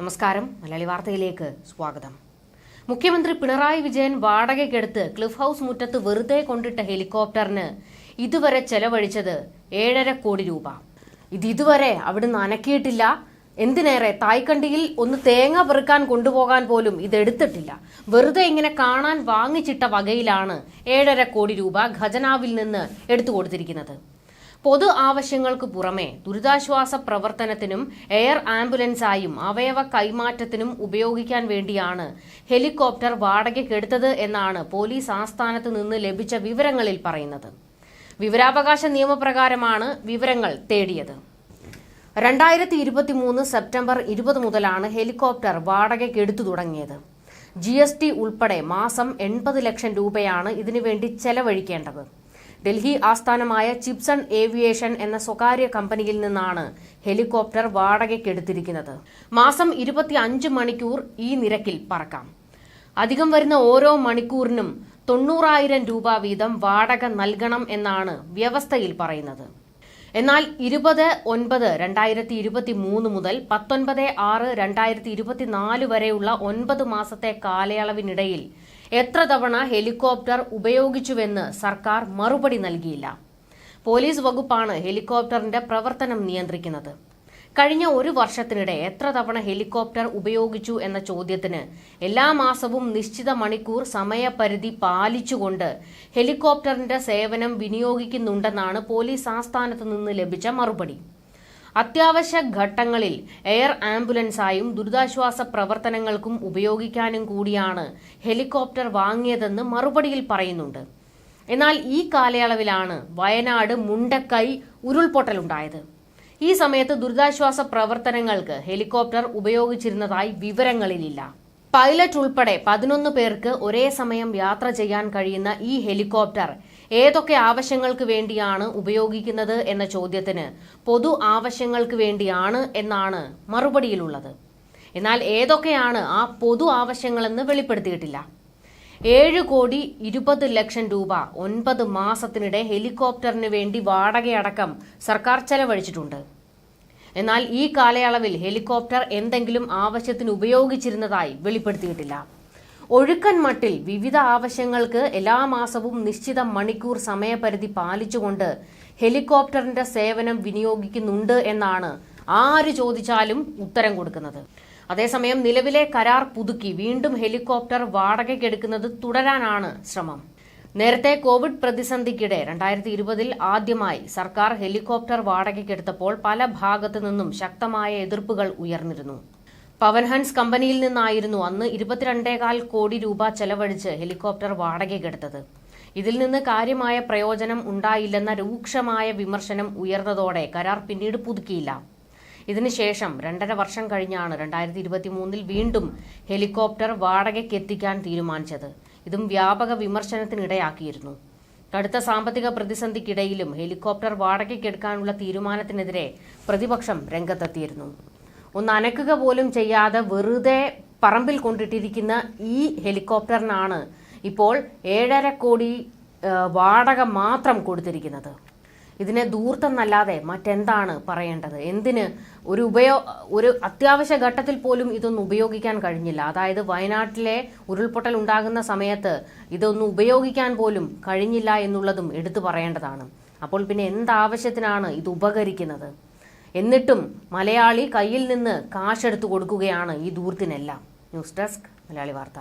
നമസ്കാരം. മലയാളി വാർത്തയിലേക്ക് സ്വാഗതം. മുഖ്യമന്ത്രി പിണറായി വിജയൻ വാടകയ്ക്കെടുത്ത് ക്ലിഫ് ഹൌസ് മുറ്റത്ത് വെറുതെ കൊണ്ടിട്ട ഹെലികോപ്റ്ററിന് ഇതുവരെ ചെലവഴിച്ചത് ഏഴര കോടി രൂപ. ഇത് ഇതുവരെ അവിടുന്ന് അനക്കിയിട്ടില്ല. എന്തിനേറെ തായ്ക്കണ്ടിയിൽ ഒന്ന് തേങ്ങ പെറുക്കാൻ കൊണ്ടുപോകാൻ പോലും ഇതെടുത്തിട്ടില്ല വെറുതെ ഇങ്ങനെ കാണാൻ വാങ്ങിച്ചിട്ട വകയിലാണ് ഏഴര കോടി രൂപ ഖജനാവിൽ നിന്ന് എടുത്തു കൊടുത്തിരിക്കുന്നത് പൊതു ആവശ്യങ്ങൾക്ക് പുറമെ ദുരിതാശ്വാസ പ്രവർത്തനത്തിനും എയർ ആംബുലൻസായും അവയവ കൈമാറ്റത്തിനും ഉപയോഗിക്കാൻ വേണ്ടിയാണ് ഹെലികോപ്റ്റർ വാടകയ്ക്കെടുത്തത് എന്നാണ് പോലീസ് ആസ്ഥാനത്ത് നിന്ന് ലഭിച്ച വിവരങ്ങളിൽ പറയുന്നത്. വിവരാവകാശ നിയമപ്രകാരമാണ് വിവരങ്ങൾ തേടിയത്. രണ്ടായിരത്തി ഇരുപത്തി മൂന്ന് സെപ്റ്റംബർ ഇരുപത് മുതലാണ് ഹെലികോപ്റ്റർ വാടകയ്ക്ക് എടുത്തു തുടങ്ങിയത്. ജി എസ് ടി ഉൾപ്പെടെ മാസം എൺപത് ലക്ഷം രൂപയാണ് ഇതിനുവേണ്ടി ചെലവഴിക്കേണ്ടത്. ഡൽഹി ആസ്ഥാനമായ ചിപ്സൺ ഏവിയേഷൻ എന്ന സ്വകാര്യ കമ്പനിയിൽ നിന്നാണ് ഹെലികോപ്റ്റർ വാടകയ്ക്കെടുത്തിരിക്കുന്നത്. മാസം ഇരുപത്തി അഞ്ച് മണിക്കൂർ ഈ നിരക്കിൽ പറക്കാം. അധികം വരുന്ന ഓരോ മണിക്കൂറിനും തൊണ്ണൂറായിരം രൂപ വീതം വാടക നൽകണം എന്നാണ് വ്യവസ്ഥയിൽ പറയുന്നത്. എന്നാൽ ഇരുപത് ഒൻപത് രണ്ടായിരത്തി ഇരുപത്തി മൂന്ന് മുതൽ പത്തൊൻപത് ആറ് രണ്ടായിരത്തി ഇരുപത്തിനാല് വരെയുള്ള ഒൻപത് മാസത്തെ കാലയളവിനിടയിൽ എത്ര തവണ ഹെലികോപ്റ്റർ ഉപയോഗിച്ചുവെന്ന് സർക്കാർ മറുപടി നൽകിയില്ല. പോലീസ് വകുപ്പാണ് ഹെലികോപ്റ്ററിന്റെ പ്രവർത്തനം നിയന്ത്രിക്കുന്നത്. കഴിഞ്ഞ ഒരു വർഷത്തിനിടെ എത്ര തവണ ഹെലികോപ്റ്റർ ഉപയോഗിച്ചു എന്ന ചോദ്യത്തിന് എല്ലാ മാസവും നിശ്ചിത മണിക്കൂർ സമയപരിധി പാലിച്ചുകൊണ്ട് ഹെലികോപ്റ്ററിന്റെ സേവനം വിനിയോഗിക്കുന്നുണ്ടെന്നാണ് പോലീസ് ആസ്ഥാനത്ത് നിന്ന് ലഭിച്ച മറുപടി. അത്യാവശ്യ ഘട്ടങ്ങളിൽ എയർ ആംബുലൻസായും ദുരിതാശ്വാസ പ്രവർത്തനങ്ങൾക്കും ഉപയോഗിക്കാനും കൂടിയാണ് ഹെലികോപ്റ്റർ വാങ്ങിയതെന്ന് മറുപടിയിൽ പറയുന്നുണ്ട്. എന്നാൽ ഈ കാലയളവിലാണ് വയനാട് മുണ്ടക്കൈ ഉരുൾപൊട്ടലുണ്ടായത്. ഈ സമയത്ത് ദുരിതാശ്വാസ പ്രവർത്തനങ്ങൾക്ക് ഹെലികോപ്റ്റർ ഉപയോഗിച്ചിരുന്നതായി വിവരങ്ങളിലില്ല. പൈലറ്റ് ഉൾപ്പെടെ പതിനൊന്ന് പേർക്ക് ഒരേ സമയം യാത്ര ചെയ്യാൻ കഴിയുന്ന ഈ ഹെലികോപ്റ്റർ ഏതൊക്കെ ആവശ്യങ്ങൾക്ക് വേണ്ടിയാണ് ഉപയോഗിക്കുന്നത് എന്ന ചോദ്യത്തിന് പൊതു ആവശ്യങ്ങൾക്ക് വേണ്ടിയാണ് എന്നാണ് മറുപടിയിലുള്ളത്. എന്നാൽ ഏതൊക്കെയാണ് ആ പൊതു ആവശ്യങ്ങളെന്ന് വെളിപ്പെടുത്തിയിട്ടില്ല. ഏഴ് കോടി ഇരുപത് ലക്ഷം രൂപ ഒൻപത് മാസത്തിനിടെ ഹെലികോപ്റ്ററിന് വേണ്ടി വാടകയടക്കം സർക്കാർ ചെലവഴിച്ചിട്ടുണ്ട്. എന്നാൽ ഈ കാലയളവിൽ ഹെലികോപ്റ്റർ എന്തെങ്കിലും ആവശ്യത്തിന് ഉപയോഗിച്ചിരുന്നതായി വെളിപ്പെടുത്തിയിട്ടില്ല. ഒഴുക്കൻ മട്ടിൽ വിവിധ ആവശ്യങ്ങൾക്ക് എല്ലാ മാസവും നിശ്ചിത മണിക്കൂർ സമയപരിധി പാലിച്ചുകൊണ്ട് ഹെലികോപ്റ്ററിന്റെ സേവനം വിനിയോഗിക്കുന്നുണ്ട് എന്നാണ് ആര് ചോദിച്ചാലും ഉത്തരം കൊടുക്കുന്നത്. അതേസമയം നിലവിലെ കരാർ പുതുക്കി വീണ്ടും ഹെലികോപ്റ്റർ വാടകയ്ക്കെടുക്കുന്നത് തുടരാനാണ് ശ്രമം. നേരത്തെ കോവിഡ് പ്രതിസന്ധിക്കിടെ രണ്ടായിരത്തി ഇരുപതിൽ ആദ്യമായി സർക്കാർ ഹെലികോപ്റ്റർ വാടകയ്ക്കെടുത്തപ്പോൾ പല ഭാഗത്തു നിന്നും ശക്തമായ എതിർപ്പുകൾ ഉയർന്നിരുന്നു. പവൻഹൻസ് കമ്പനിയിൽ നിന്നായിരുന്നു അന്ന് ഇരുപത്തിരണ്ടേകാൽ കോടി രൂപ ചെലവഴിച്ച് ഹെലികോപ്റ്റർ വാടകയ്ക്കെടുത്തത്. ഇതിൽ നിന്ന് കാര്യമായ പ്രയോജനം ഉണ്ടായില്ലെന്ന രൂക്ഷമായ വിമർശനം ഉയർന്നതോടെ കരാർ പിന്നീട് പുതുക്കിയില്ല. ഇതിനുശേഷം രണ്ടര വർഷം കഴിഞ്ഞാണ് രണ്ടായിരത്തി ഇരുപത്തി മൂന്നിൽ വീണ്ടും ഹെലികോപ്റ്റർ വാടകയ്ക്ക് എത്തിക്കാൻ തീരുമാനിച്ചത്. ഇതും വ്യാപക വിമർശനത്തിനിടയാക്കിയിരുന്നു. കടുത്ത സാമ്പത്തിക പ്രതിസന്ധിക്കിടയിലും ഹെലികോപ്റ്റർ വാടകയ്ക്കെടുക്കാനുള്ള തീരുമാനത്തിനെതിരെ പ്രതിപക്ഷം രംഗത്തെത്തിയിരുന്നു. ഒന്ന് അനക്കുക പോലും ചെയ്യാതെ വെറുതെ പറമ്പിൽ കൊണ്ടിട്ടിരിക്കുന്ന ഈ ഹെലികോപ്റ്ററിനാണ് ഇപ്പോൾ ഏഴര കോടി വാടക മാത്രം കൊടുത്തിരിക്കുന്നത്. ഇതിനെ ദൂർത്തെന്നല്ലാതെ മറ്റെന്താണ് പറയേണ്ടത്? എന്തിന് ഒരു ഉപയോ ഒരു അത്യാവശ്യ ഘട്ടത്തിൽ പോലും ഇതൊന്നും ഉപയോഗിക്കാൻ കഴിഞ്ഞില്ല. അതായത് വയനാട്ടിലെ ഉരുൾപൊട്ടൽ ഉണ്ടാകുന്ന സമയത്ത് ഇതൊന്നും ഉപയോഗിക്കാൻ പോലും കഴിഞ്ഞില്ല എന്നുള്ളതും എടുത്തു പറയേണ്ടതാണ്. അപ്പോൾ പിന്നെ എന്താവശ്യത്തിനാണ് ഇത് ഉപകരിക്കുന്നത്? എന്നിട്ടും മലയാളി കയ്യിൽ നിന്ന് കാശെടുത്ത് കൊടുക്കുകയാണ് ഈ ദൂർത്തിനെല്ലാം. ന്യൂസ് ഡെസ്ക് മലയാളി വാർത്ത.